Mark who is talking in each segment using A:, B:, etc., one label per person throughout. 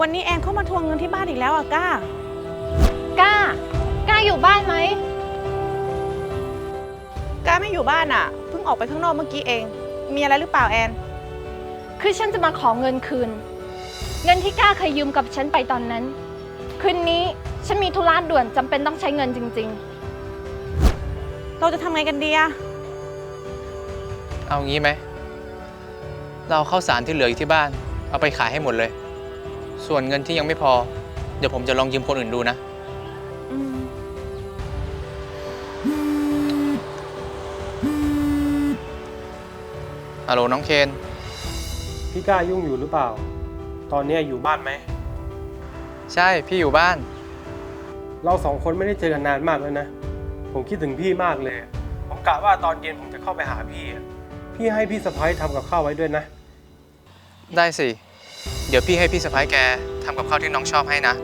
A: วันนี้แอนเข้ามาทวงเงินที่บ้านอีกแล้วอะก้า
B: ก้า ก้าอยู่บ้านไหม
A: ก้าไม่อยู่บ้านอะเพิ่งออกไปข้างนอกเมื่อกี้เอง มีอะไรหรือเปล่าแอน
B: คือฉันจะมาขอเงินคืน เงินที่ก้าเคยยืมกับฉันไปตอนนั้น คืนนี้ฉันมีธุระด่วนจำเป็นต้องใช้เงินจริง
A: เราจะทำไงกันดีอะ
C: เอางี้ไหม เราเอาข้าวสารที่เหลืออยู่ที่บ้าน เอาไปขายให้หมดเลย ส่วนเงินที่ยังไม่พอ เดี๋ยวผมจะลองยืมคนอื่นดูนะ
A: อืม
C: ฮัลโหลน้องเคน
D: พี่กล้ายุ่งอยู่หรือเปล่า ตอนเนี้ยอยู่บ้านไหม
C: ใช่ พี่อยู่บ้าน
D: เราสองคนไม่ได้เจอกันนานมากแล้วนะ ผมคิดถึงพี่มากเลย ผมกะว่าตอนเย็นผมจะเข้าไปหาพี่อะพี่ให้พี่สะพ้ายทำกับข้าวไว้ด้วยนะ
C: ได้สิ เดี๋ยวพี่ให้พี่สะพ้ายแกทำกับข้าวที่น้องชอบให้นะ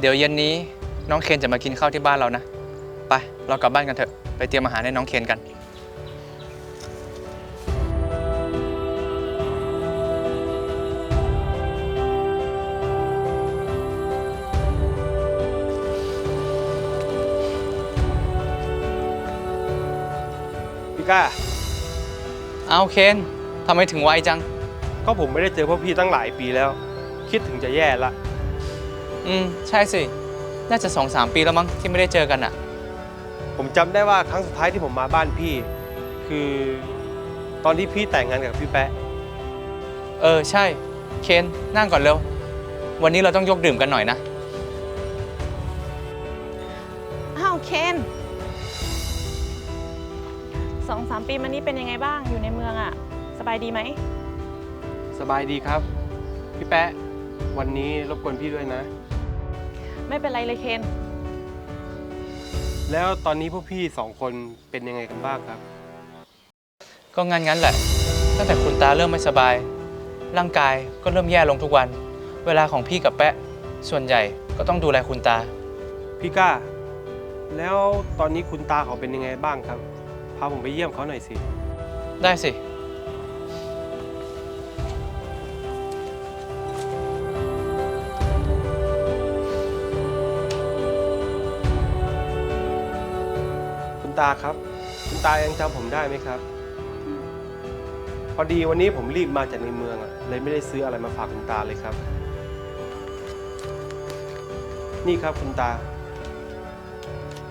C: เดี๋ยวเย็นนี้น้องเคนจะมากินข้าวที่บ้านเรานะ ไป เรากลับบ้านกันเถอะ ไปเตรียมอาหารให้น้องเคนกัน
D: พี่กล้า
C: เอาเคน ทำไมถึงไวจัง
D: ก็ผมไม่ได้เจอพวกพี่ตั้งหลายปีแล้ว คิดถึงจะแย่ละ
C: อืม ใช่สิ น่าจะสองสามปีแล้วมั้งที่ไม่ได้เจอกันอะ
D: ผมจำได้ว่าครั้งสุดท้ายที่ผมมาบ้านพี่ คือตอนที่พี่แต่งงานกับพี่แปะ
C: เออ ใช่ เคนนั่งก่อนเร็ว วันนี้เราต้องยกดื่มกันหน่อยนะ
A: อ้าวเคนสองสามปีมานี้เป็นยังไงบ้างอยู่ในเมืองอะส บายดีไหม
D: สบายดีครับ พี่แปะ วันนี้รบกวนพี่ด้วยนะ
A: ไม่เป็นไรเลยเคน
D: แล้วตอนนี้พวกพี่สองคนเป็นยังไงกันบ้างครับ
C: ก็งั้นงั้นๆแหละ ตั้งแต่คุณตาเริ่มไม่สบาย ร่างกายก็เริ่มแย่ลงทุกวัน เวลาของพี่กับแปะ ส่วนใหญ่ก็ต้องดูแลคุณตา
D: พี่ก้า แล้วตอนนี้คุณตาเขาเป็นยังไงบ้างครับ พาผมไปเยี่ยมเขาหน่อยสิ
C: ได้สิ
D: ตาครับ คุณตายังจำผมได้ไหมครับ พอดีวันนี้ผมรีบมาจากในเมืองอะเลยไม่ได้ซื้ออะไรมาฝากคุณตาเลยครับ นี่ครับคุณตา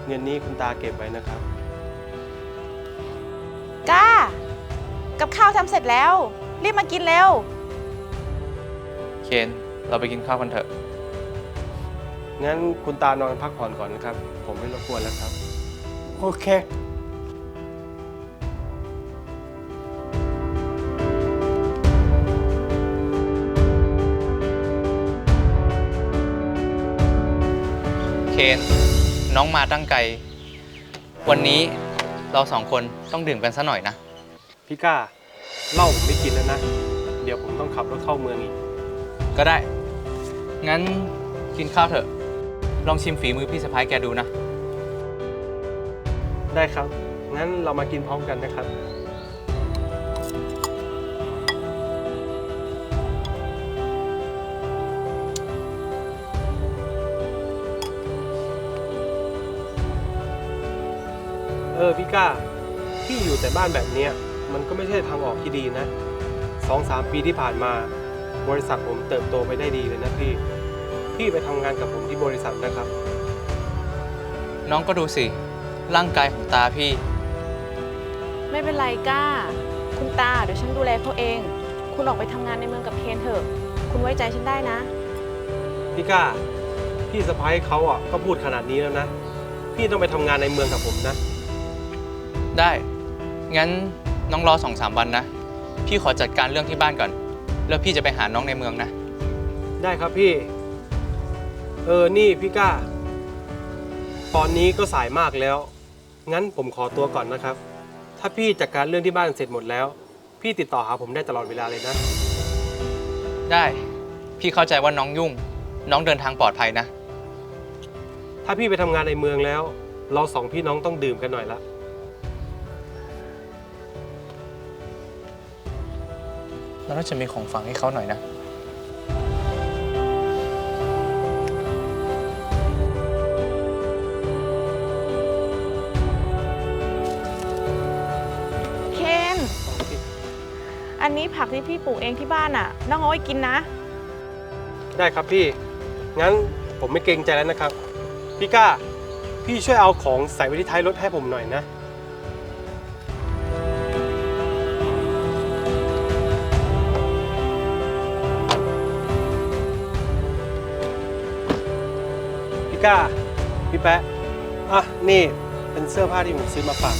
D: เงินนี้คุณตาเก็บไว้นะครับ
A: ก้า กับข้าวทำเสร็จแล้ว รีบมากินเร็ว
C: เคนเราไปกินข้าวกันเถอะ
D: งั้นคุณตานอนพักผ่อนก่อนนะครับ ผมไม่รบกวนแล้วครับ โอเค
C: เคนน้องมาตั้งไกล วันนี้เราสองคนต้องดื่มกันซะหน่อยนะ
D: พี่ก้าเหล้าผมไม่กินแล้วนะ เดี๋ยวผมต้องขับรถเข้าเมืองอีก
C: ก็ได้ งั้นกินข้าวเถอะ ลองชิมฝีมือพี่สะพ้ายแกดูนะ
D: ได้ครับ งั้นเรามากินพร้อมกันนะครับ เออพี่ก้า พี่อยู่แต่บ้านแบบเนี้ยมันก็ไม่ใช่ทางออกที่ดีนะสองสามปีที่ผ่านมา บริษัทผมเติบโตไปได้ดีเลยนะพี่ พี่ไปทำงานกับผมที่บริษัทนะครับ
C: น้องก็ดูสิ ร่างกายของตาพี่
A: ไม่เป็นไรก้า คุณตาเดี๋ยวฉันดูแลเขาเอง คุณออกไปทำงานในเมืองกับเคนเถอะ คุณไว้ใจฉันได้นะ
D: พี่ก้า พี่สะพ้ายเขาอะก็พูดขนาดนี้แล้วนะ พี่ต้องไปทำงานในเมืองกับผมนะ
C: ได้ งั้นน้องรอสองสามวันนะ พี่ขอจัดการเรื่องที่บ้านก่อน แล้วพี่จะไปหาน้องในเมืองนะ
D: ได้ครับพี่ เออ นี่พี่ก้า ตอนนี้ก็สายมากแล้ว งั้นผมขอตัวก่อนนะครับ ถ้าพี่จัดการเรื่องที่บ้านเสร็จหมดแล้ว พี่ติดต่อหาผมได้ตลอดเวลาเลยนะ
C: ได้ พี่เข้าใจว่าน้องยุ่ง น้องเดินทางปลอดภัยนะ
D: ถ้าพี่ไปทำงานในเมืองแล้ว เราสองพี่น้องต้องดื่มกันหน่อยละ
C: เราน่าจะมีของฝังให้เขาหน่อยนะ
A: อันนี้ผักที่พี่ปลูกเองที่บ้านอะ น้องเอาไว้กินนะ
D: ได้ครับพี่ งั้นผมไม่เกรงใจแล้วนะครับ พี่ก้า พี่ช่วยเอาของใส่ไว้ที่ท้ายรถให้ผมหน่อยนะ พี่ก้า พี่แปะอะ นี่เป็นเสื้อผ้าที่ผมซื้อมาฝาก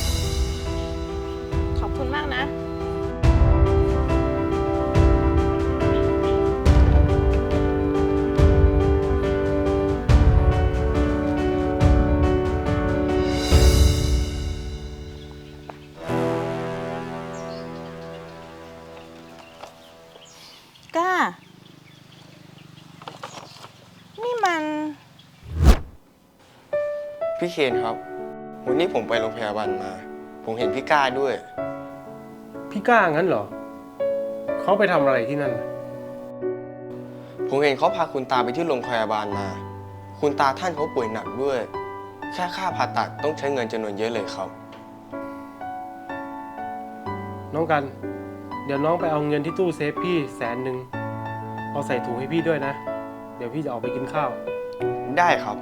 A: นี่มัน
E: พี่เคนครับ วันนี้ผมไปโรงพยาบาลมา ผมเห็นพี่ก้าด้วย
D: พี่ก้างั้นเหรอ เขาไปทำอะไรที่นั่นน่ะ
E: ผมเห็นเขาพาคุณตาไปที่โรงพยาบาลมา คุณตาท่านเขาป่วยหนักด้วย แค่ค่าผ่าตัดต้องใช้เงินจำนวนเยอะเลยครับ
D: น้องกัน เดี๋ยวน้องไปเอาเงินที่ตู้เซฟพี่แสนหนึ่งเอาใส่ถุงให้พี่ด้วยนะ เดี๋ยวพี่จะออกไปกินข้าว
E: ได้ครับ